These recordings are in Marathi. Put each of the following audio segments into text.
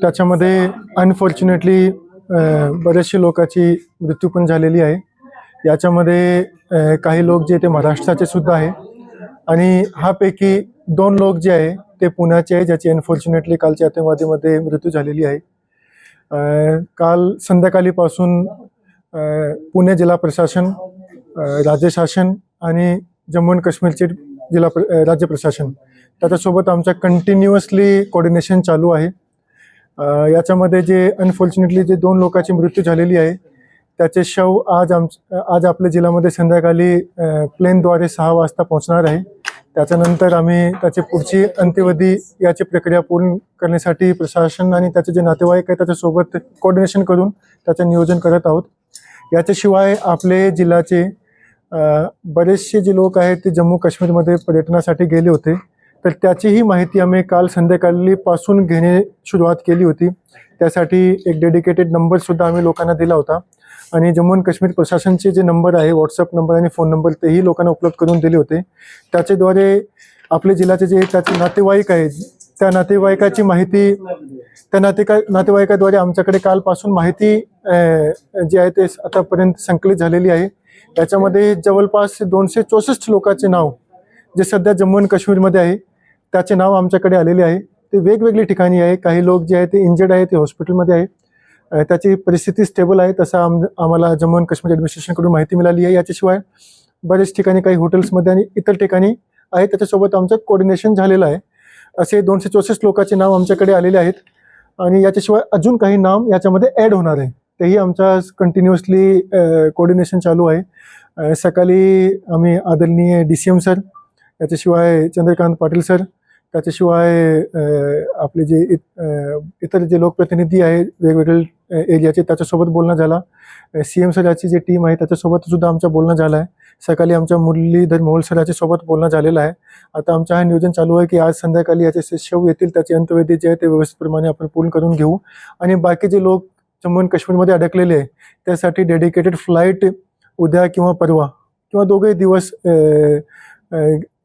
त्याच्यामध्ये अनफॉर्च्युनेटली बरेचशे लोकांची मृत्यू पण झालेली आहे. याच्यामध्ये काही लोक जे ते महाराष्ट्राचे सुद्धा आहे. आणि ह्यापैकी दोन लोक जे आहे ते पुण्याचे आहे ज्याची अनफॉर्च्युनेटली कालच्या आतंकवादीमध्ये मृत्यू झालेली आहे. काल संध्याकाळीपासून पुणे जिल्हा प्रशासन राज्यशासन राज्य शासन आणि जम्मू आणि काश्मीरचे जिल्हा प्र- राज्य प्रशासन. त्याच्यासोबत आमच्या कंटिन्युअसली कोऑर्डिनेशन चालू आहे. याच्यामध्ये जे अनफॉर्च्युनेटली जे दोन लोकांची मृत्यू झालेली आहे त्याचे शव आज आम आज आपल्या जिल्ह्यामध्ये संध्याकाळी प्लेनद्वारे सहा वाजता पोहोचणार आहे. त्याच्यानंतर आम्ही त्याची पुढची अंत्यविधी याची प्रक्रिया पूर्ण करण्यासाठी प्रशासन आणि त्याचे जे नातेवाईक आहे त्याच्यासोबत कोऑर्डिनेशन करून त्याचं नियोजन करत आहोत. याच्याशिवाय आपले जिल्ह्याचे बरेचसे जे लोक आहेत ते जम्मू काश्मीरमध्ये पर्यटनासाठी गेले होते. तर त्याचीही माहिती आम्ही काल संध्याकाळीपासून घेणे सुरुवात केली होती. त्यासाठी एक डेडिकेटेड नंबरसुद्धा आम्ही लोकांना दिला होता. आणि जम्मू आणि काश्मीर प्रशासनचे जे नंबर आहे व्हॉट्सअप नंबर आणि फोन नंबर तेही लोकांना उपलब्ध करून दिले होते. त्याच्याद्वारे आपले जिल्ह्याचे जे त्याचे नातेवाईक आहेत त्या नातेवाईकाची माहिती त्या नातेका नातेवाईकाद्वारे आमच्याकडे कालपासून माहिती जी आहे ते आतापर्यंत संकलित झालेली आहे. याच्यामध्ये जवळपास दोनशे चौसष्ट लोकांचे नाव जे सध्या जम्मू आणि काश्मीरमध्ये आहे. त्याचे नाव आमच्याकडे आलेले आहे. ते वेगवेगळी ठिकाणी आहे. काही लोक जे आहे ते इंजर्ड आहे ते हॉस्पिटलमध्ये आहे. त्याची परिस्थिती स्टेबल आहे. तसं आम आम्हाला जम्मू आणि काश्मीर ॲडमिनिस्ट्रेशनकडून माहिती मिळाली आहे. याच्याशिवाय बरेच ठिकाणी काही हॉटेल्समध्ये आणि इतर ठिकाणी आहे. त्याच्यासोबत आमचं कोऑर्डिनेशन झालेलं आहे. असे दोनशे चौसष्ट लोकांचे नाव आमच्याकडे आलेले आहेत. आणि याच्याशिवाय अजून काही नाम याच्यामध्ये ॲड होणार आहे. तेही आमच्या कंटिन्युअसली कोऑर्डिनेशन चालू आहे. सकाळी आम्ही आदरणीय डी सी एम सर याच्याशिवाय चंद्रकांत पाटील सर त्याच्याशिवाय आपले जे इत- इतर जे लोकप्रतिनिधी आहे वेगवेगळे एरियाचे त्याच्यासोबत बोलणं झाला. सी एम सराची जी टीम आहे त्याच्यासोबत सुद्धा आमचं बोलणं झालं आहे. सकाळी आमच्या मुरलीधर मोहोळ सराच्या सोबत बोलणं झालेलं आहे. आता आमचं हा नियोजन चालू आहे की आज संध्याकाळी याचे शव येतील त्याचे अंत्यविधी जे आहे ते व्यवस्थितप्रमाणे आपण पूर्ण करून घेऊ. आणि बाकी जे लोक जम्मू आणि काश्मीरमध्ये अडकलेले आहे त्यासाठी डेडिकेटेड फ्लाईट उद्या किंवा परवा किंवा दोघे दिवस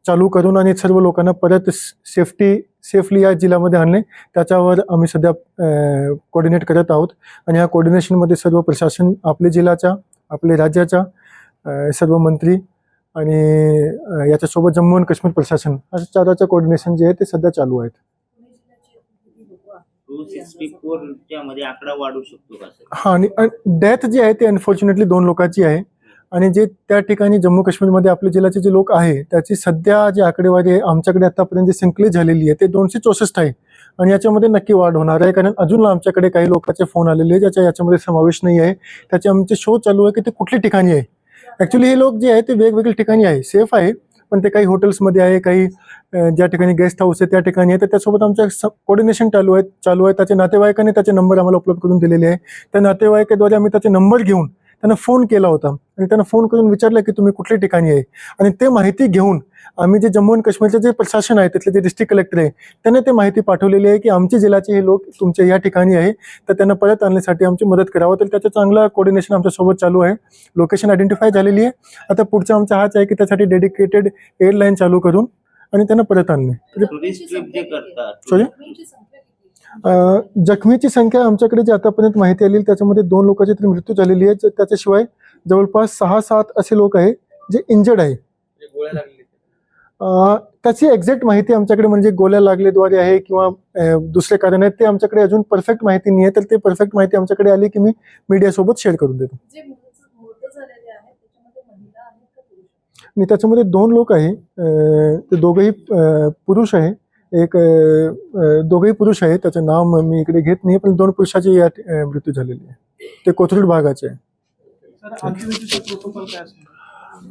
चालू करून आणि सर्व लोकांना परत सेफ्टी सेफली या जिल्ह्यामध्ये आणणे त्याच्यावर आम्ही सध्या कोऑर्डिनेट करत आहोत. आणि या कोऑर्डिनेशनमध्ये सर्व प्रशासन आपल्या जिल्ह्याच्या आपल्या राज्याच्या सर्व मंत्री आणि याच्यासोबत जम्मू आणि काश्मीर प्रशासन असं चाराचं कोऑर्डिनेशन जे आहे ते सध्या चालू आहेत. हा आणि डेथ जी आहे ती अनफॉर्च्युनेटली दोन लोकांची आहे. आणि जे त्या ठिकाणी जम्मू काश्मीरमध्ये आपल्या जिल्ह्याचे जे लोक आहे त्याची सध्या जी आकडेवारी आहे आमच्याकडे आतापर्यंत जी संकलित झालेली आहे ते दोनशे चौसष्ट आहे. आणि याच्यामध्ये नक्की वाढ होणार आहे कारण अजून आमच्याकडे काही लोकांचे फोन आलेले ज्याच्या याच्यामध्ये समावेश नाही आहे. त्याचे आमचे शो चालू आहे की ते कुठल्या ठिकाणी आहे. ॲक्च्युली हे लोक जे आहे ते वेगवेगळ्या ठिकाणी आहे. सेफ आहे पण ते काही हॉटेल्समध्ये आहे काही ज्या ठिकाणी गेस्ट हाऊस आहे त्या ठिकाणी आहे. तर त्यासोबत आमचं कोऑर्डिनेशन चालू आहे चालू आहे. त्याचे नातेवाईकाने त्याचे नंबर आम्हाला उपलब्ध करून दिलेले आहे. त्या नातेवाईकाद्वारे आम्ही त्याचे नंबर घेऊन त्यांना फोन केला होता. आणि त्यांना फोन करून विचारलं की तुम्ही कुठल्या ठिकाणी आहे? आणि ते माहिती घेऊन आम्ही जे जम्मू आणि काश्मीरचे जे प्रशासन आहे तिथले जे डिस्ट्रिक्ट कलेक्टर आहे त्यांना ते माहिती पाठवलेली आहे की आमच्या जिल्ह्याचे हे लोक तुमच्या या ठिकाणी आहे तर त्यांना परत आणण्यासाठी आमची मदत करावं. तर त्याचं चांगलं कोऑर्डिनेशन आमच्यासोबत चालू आहे. लोकेशन आयडेंटिफाय झालेली आहे. आता पुढचा आमचा हाच आहे की त्यासाठी डेडिकेटेड एअरलाईन चालू करून आणि त्यांना परत आणणे. तर जखमीची संख्या आमच्याकडे जी आतापर्यंत माहिती आली त्याच्यामध्ये दोन लोकांची तरी मृत्यू झालेली आहे. त्याच्याशिवाय जवळपास सहा सात असे लोक आहे. जे इंजर्ड आहे अ, त्याची एक्झॅक्ट माहिती आमच्याकडे म्हणजे गोळ्या लागलेद्वारे आहे किंवा दुसरे कारण आहेत ते आमच्याकडे अजून परफेक्ट माहिती नाही आहे. तर ते परफेक्ट माहिती आमच्याकडे आली की मी मीडियासोबत शेअर करून देतो. आहेत त्याच्यामध्ये महिला आहेत का पुरुष? आणि त्याच्यामध्ये दोन लोक आहे. अ, ते दोघंही पुरुष आहे. एक दोघंही पुरुष आहे त्याचं नाव म- मी इकडे घेत नाही पण दोन पुरुषाची या मृत्यू झालेली आहे. ते कोथरूड भागाचे आहे.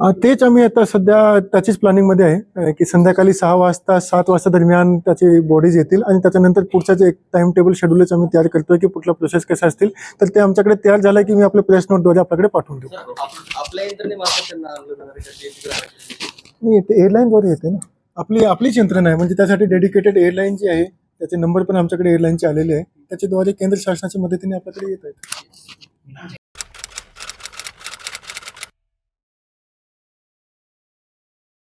अ, तेच आम्ही आता सध्या त्याचीच प्लॅनिंगमध्ये आहे की संध्याकाळी सहा वाजता सात वाजता दरम्यान त्याचे बॉडीज येतील आणि त्याच्यानंतर पुढचं जे एक टाइम टेबल शेड्यूलच आम्ही तयार करतोय की पुढला प्रोसेस कसा असतील तर ते आमच्याकडे तयार झालं की मी आपल्या प्रेस नोटद्वारे आपल्याकडे पाठवून देऊ. आपल्या? नाही ते एअरलाईनद्वारे येते ना. आपली आपलीच यंत्रणा आहे. म्हणजे त्यासाठी डेडिकेटेड एअरलाईन जी आहे त्याचे नंबर पण आमच्याकडे एअरलाईनचे आलेले आहे. त्याच्याद्वारे केंद्र शासनाच्या मदतीने आपल्याकडे येत आहेत